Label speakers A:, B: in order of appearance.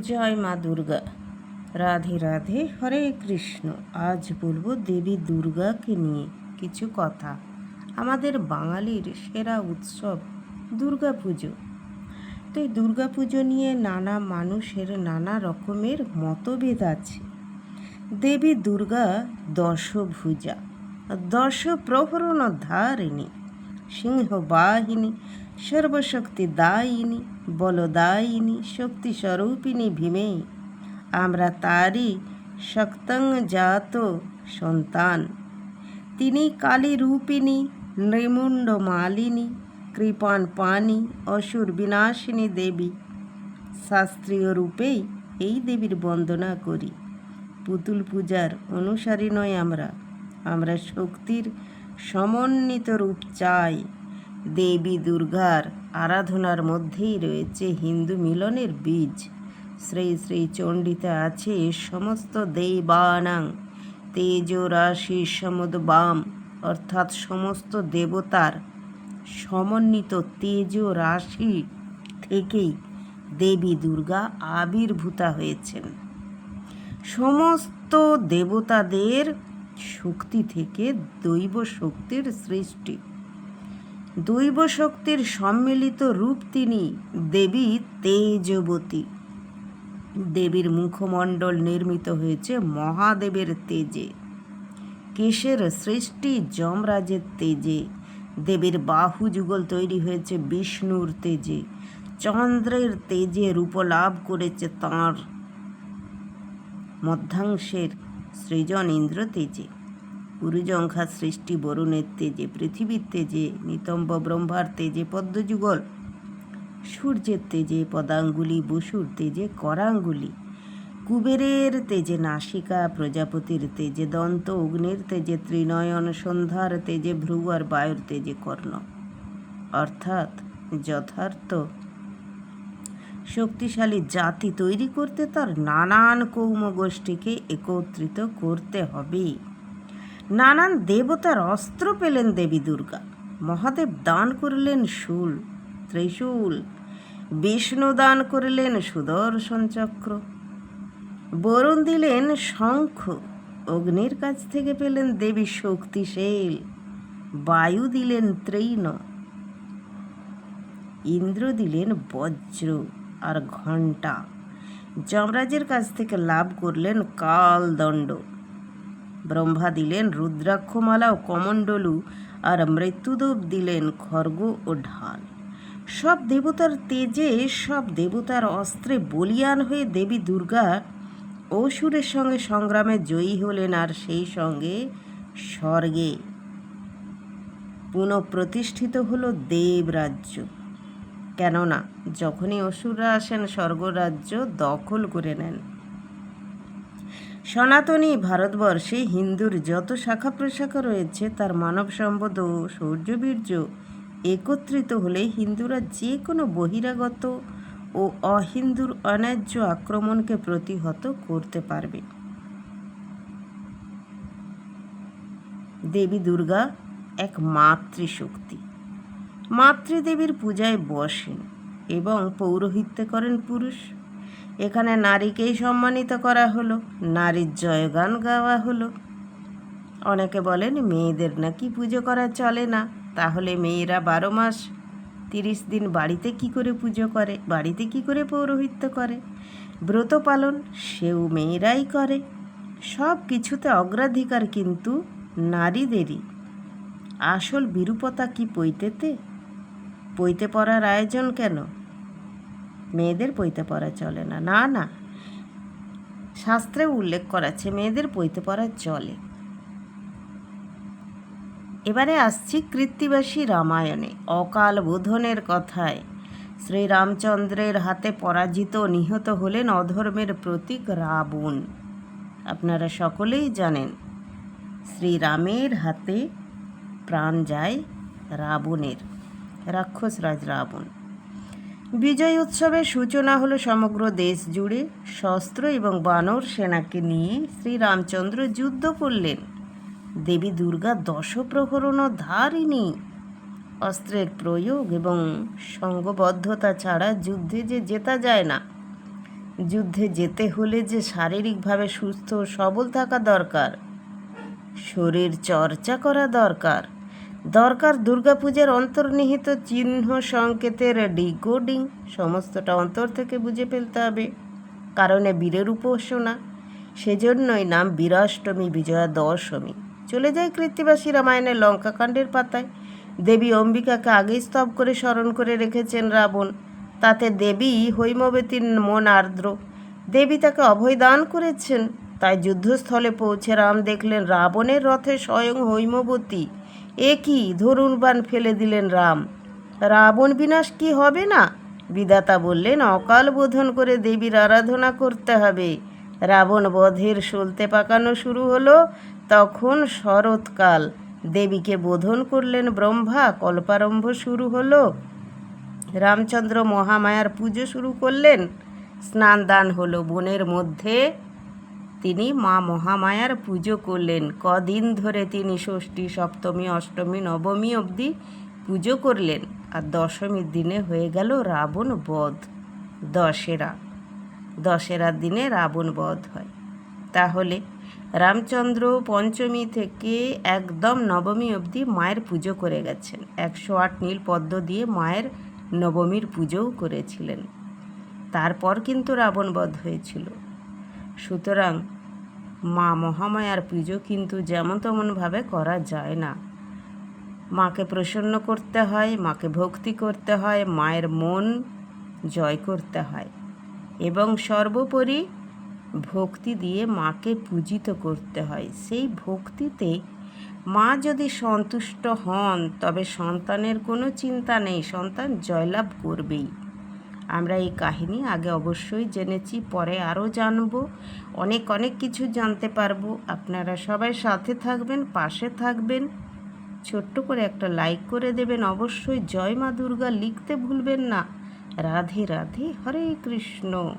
A: জয় মা দুর্গা। রাধে রাধে, হরে কৃষ্ণ। আজ বলব দেবী দুর্গাকে নিয়ে কিছু কথা। আমাদের বাঙালির সেরা উৎসব দুর্গা পুজো তো এই দুর্গা পুজো নিয়ে নানা মানুষের নানা রকমের মতভেদ আছে। দেবী দুর্গা দশভুজা দশ প্রহরণ ধারিণী, সিংহবাহিনী সর্বশক্তি দায়িনী, বলদায়িনী শক্তি স্বরূপিণী ভীমে। আমরা তারই শক্তং জাত সন্তান। তিনি কালী রূপিণী নৃমুণ্ড মালিনী, কৃপান পানি অসুর বিনাশিনী দেবী। শাস্ত্রীয় রূপেই এই দেবীর বন্দনা করি। পুতুল পূজার অনুসারী নয় আমরা। আমরা শক্তির সমন্বিত রূপ চাই। দেবী দুর্গার আরাধনার মধ্যেই রয়েছে হিন্দু মিলনের বীজ। শ্রী শ্রী চণ্ডীতে আছে সমস্ত দেবানাং। তেজ রাশি সমদ বাম অর্থাৎ সমস্ত দেবতার সমন্বিত তেজ রাশি থেকেই দেবী দুর্গা আবির্ভূতা হয়েছেন। সমস্ত দেবতাদের শক্তি থেকে দৈব শক্তির সৃষ্টি। দৈব শক্তির সম্মিলিত রূপ তিনি দেবী তেজবতী। দেবীর মুখমণ্ডল নির্মিত হয়েছে মহাদেবের তেজে। কেশের সৃষ্টি যমরাজের তেজে। দেবীর বাহু যুগল তৈরি হয়েছে বিষ্ণুর তেজে। চন্দ্রের তেজে রূপলাভ করেছে তাঁর মধ্যাংশের সৃজন ইন্দ্র তেজে। উরুজঙ্ঘা সৃষ্টি বরুণের তেজে, পৃথিবীর তেজে, নিতম্ব ব্রহ্মার তেজে, পদ্মযুগল সূর্যের তেজে, পদাঙ্গুলি, বসুর তেজে, করাঙ্গুলি, কুবেরের তেজে, নাসিকা, প্রজাপতির তেজে, দন্ত, অগ্নির তেজে, ত্রিনয়ন, সন্ধ্যার তেজে, ভ্রু আর বায়ুর তেজে, কর্ণ। অর্থাৎ যথার্থ শক্তিশালী জাতি তৈরি করতে তার নানান কৌম গোষ্ঠীকে একত্রিত করতে হবে। নানান দেবতার অস্ত্র পেলেন দেবী দুর্গা। মহাদেব দান করলেন শুল, ত্রিশূল। বিষ্ণু দান করলেন সুদর্শন চক্র। বরুণ দিলেন শঙ্খ। অগ্নির কাছ থেকে পেলেন দেবী শক্তিশীল। বায়ু দিলেন ত্রৈন ইন্দ্র দিলেন বজ্র আর ঘণ্টা। যমরাজের কাছ থেকে লাভ করলেন কালদণ্ড। ব্রহ্মা দিলেন রুদ্রাক্ষমালা ও কমণ্ডলু আর মৃত্যুদেব দিলেন খর্গ ও ঢাল। সব দেবতার তেজে, সব দেবতার অস্ত্রে বলিয়ান হয়ে দেবী দুর্গা অসুরের সঙ্গে সংগ্রামে জয়ী হলেন আর সেই সঙ্গে স্বর্গে পুনঃপ্রতিষ্ঠিত হলো দেবরাজ্য কেননা, যখনই অসুররা আসেন স্বর্গরাজ্য দখল করে নেন। সনাতনী ভারতবর্ষে হিন্দুর যত শাখা প্রশাখা রয়েছে, তার মানব সম্পদ ও শৌর্যবীর্য একত্রিত হলে হিন্দুরা যে কোনো বহিরাগত ও অহিন্দুর অন্যায্য আক্রমণকে প্রতিহত করতে পারবে। দেবী দুর্গা এক মাতৃশক্তি। মাতৃদেবীর পূজায় বসেন এবং পৌরোহিত্য করেন পুরুষ। এখানে নারীকেই সম্মানিত করা হলো, নারীর জয়গান গাওয়া হলো। অনেকে বলেন, মেয়েদের নাকি পুজো করা চলে না। তাহলে মেয়েরা বারো মাস, তিরিশ দিন বাড়িতে কি করে পুজো করে? বাড়িতে কি করে পৌরোহিত্য করে? ব্রত পালন সেও মেয়েরাই করে। সব কিছুতে অগ্রাধিকার কিন্তু নারীদেরই। আসল বিরূপতা কি পৈতেতে? পৈতে পড়ার আয়োজন কেন? মেয়েদের পৈতে পড়া চলে না। না না। শাস্ত্রে উল্লেখ করা আছে, মেয়েদের পৈতে পড়া চলে। এবারে আসছি কৃত্তিবাসী রামায়ণে, অকাল বোধনের কথায়। শ্রীরামচন্দ্রের হাতে পরাজিত নিহত হলেন অধর্মের প্রতীক রাবণ। আপনারা সকলেই জানেন, শ্রীরামের হাতে প্রাণ যায় রাবণের, রাক্ষসরাজ রাবণ। বিজয় উৎসবের সূচনা হলো সমগ্র দেশ জুড়ে শস্ত্র এবং বানর সেনাকে নিয়ে শ্রীরামচন্দ্র যুদ্ধ করলেন। দেবী দুর্গা দশপ্রহরণ ধারিণী অস্ত্রের প্রয়োগ এবং সঙ্গবদ্ধতা ছাড়া যুদ্ধে যে জেতা যায় না। যুদ্ধে যেতে হলে যে শারীরিকভাবে সুস্থ সবল থাকা দরকার, শরীর চর্চা করা দরকার দরকার দুর্গাপূজার অন্তর্নিহিত চিহ্ন সংকেতের ডিকোডিং। সমস্তটা অন্তর থেকে বুঝে ফেলতে হবে। কারণে বীরের উপাসনা। সেজন্যই নাম বীরাষ্টমী বিজয়া দশমী চলে যায় কৃত্তিবাসী রামায়ণের লঙ্কাকাণ্ডের পাতায়। দেবী অম্বিকাকে আগেই স্তব করে স্মরণ করে রেখেছেন রাবণ। তাতে দেবী হৈমবতীর মন আর্দ্র। দেবী তাকে অভয় দান করেছেন। তাই যুদ্ধস্থলে পৌঁছে রাম দেখলেন রাবণের রথে স্বয়ং হৈমবতী। এ কি ধরুণ বান ফেলে দিলেন রাম? রাবণ বিনাশ কি হবে না? বিদাতা বললেন, অকাল বোধন করে দেবীর আরাধনা করতে হবে। রাবণ বধের সলতে পাকানো শুরু হলো, তখন শরৎকাল। দেবীকে বোধন করলেন ব্রহ্মা, কল্পারম্ভ শুরু হলো। রামচন্দ্র মহামায়ার পুজো শুরু করলেন। স্নান দান হলো বনের মধ্যে। তিনি মা মহামায়ার পুজো করলেন। কদিন ধরে তিনি ষষ্ঠী, সপ্তমী, অষ্টমী, নবমী অবধি পুজো করলেন। আর দশমীর দিনে হয়ে গেল রাবণ বধ, দশেরা। দশেরার দিনে রাবণ বধ হয়। তাহলে রামচন্দ্র পঞ্চমী থেকে একদম নবমী অবধি মায়ের পুজো করে গেছেন। একশো আট নীল পদ্ম দিয়ে মায়ের নবমীর পুজোও করেছিলেন। তারপর কিন্তু রাবণ বধ হয়েছিল। সুতরাং মা মহামায়ার পুজো কিন্তু যেমন তেমনভাবে করা যায় না। মাকে প্রসন্ন করতে হয়, মাকে ভক্তি করতে হয়, মায়ের মন জয় করতে হয় এবং সর্বোপরি ভক্তি দিয়ে মাকে পূজিত করতে হয়। সেই ভক্তিতে মা যদি সন্তুষ্ট হন, তবে সন্তানের কোনো চিন্তা নেই, সন্তান জয়লাভ করবেই। আমরা এই কাহিনী আগে অবশ্যই জেনেছি, পরে আরও জানব। অনেক অনেক কিছু জানতে পারব। আপনারা সবাই সাথে থাকবেন, পাশে থাকবেন। ছোট্ট করে একটা লাইক করে দেবেন। অবশ্যই জয় মা দুর্গা লিখতে ভুলবেন না। রাধে রাধে, হরে কৃষ্ণ।